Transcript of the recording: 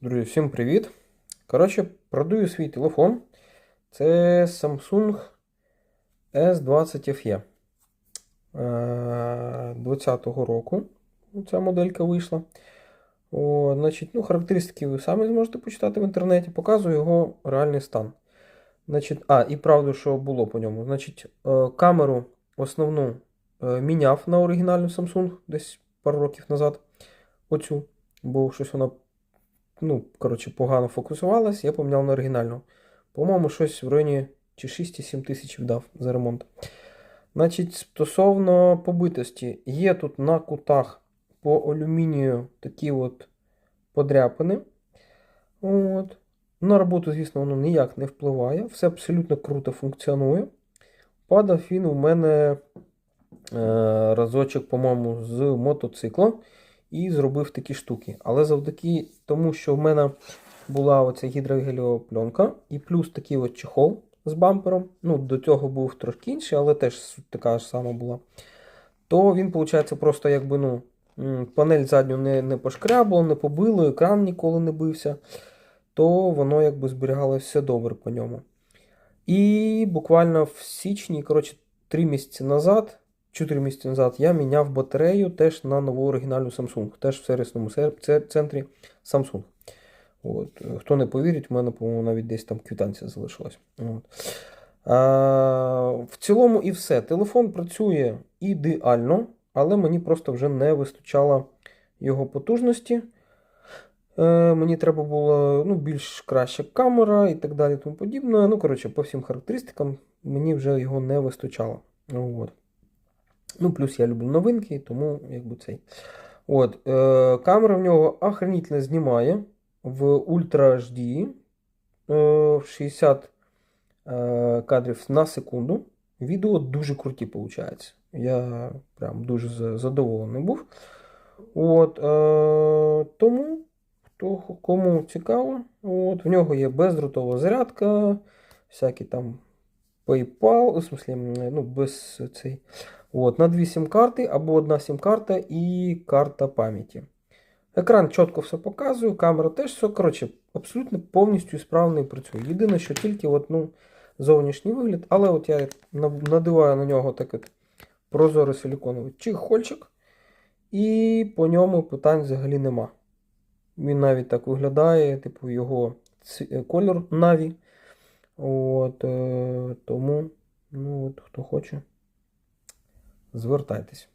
Друзі, всім привіт! Коротше, продаю свій телефон. Це Samsung S20 FE. 20-го року ця моделька вийшла. О, значить, ну, характеристики ви самі зможете почитати в інтернеті. Показую його реальний стан. Значить, а, і правду, що було по ньому. Значить, е, камеру основну е, міняв на оригінальну Samsung десь пару років назад. Оцю, бо щось вона ну, коротше, погано фокусувалась, я поміняв на оригінальну. По-моєму, щось в районі чи 6-7 тисяч вдав за ремонт. Значить, стосовно побитості, є тут на кутах по алюмінію такі от подряпини. От. На роботу, звісно, воно ніяк не впливає. Все абсолютно круто функціонує. Падав він у мене е, разочок, по-моєму, з мотоцикла і зробив такі штуки. Але завдяки тому, що в мене була оця гідрогеліова пленка, і плюс такий от чехол з бампером. Ну, до цього був трошки інший, але теж така ж сама була. То він, виходить, просто якби ну, панель задню не, не пошкрябало, не побило, екран ніколи не бився. То воно якби зберігалося все добре по ньому. І буквально в січні, коротше, 3 місяці назад, 4 місяці назад, я міняв батарею теж на нову оригінальну Samsung, теж в сервісному центрі Samsung. От. Хто не повірить, у мене, по-моєму, навіть десь там квитанція залишилась. От. А, в цілому і все. Телефон працює ідеально, але мені просто вже не вистачало його потужності. Е, мені треба було ну, більш краща камера і так далі. Тому подібне. Ну, коротше, по всім характеристикам мені вже його не вистачало. От. Ну, плюс я люблю новинки, тому якби цей. От, е, камера в нього охренительно знімає в Ultra HD е, в 60 е, кадрів на секунду. Відео дуже круті виходить. Я прям дуже задоволений був. От, е, тому, хто, кому цікаво, от, в нього є бездротова зарядка, всякі там PayPal, в смысле, ну, без цей. От, на дві сім-карти або одна сім-карта і карта пам'яті. Екран чітко все показує, камера теж все. Коротше, абсолютно повністю справно і працює. Єдине, що тільки от, ну, зовнішній вигляд, але от я надиваю на нього так от прозорий силіконовий чехольчик, і по ньому питань взагалі нема. Він навіть так виглядає, типу його кольор Navі. От, е, тому, ну, от, хто хоче, звертайтесь.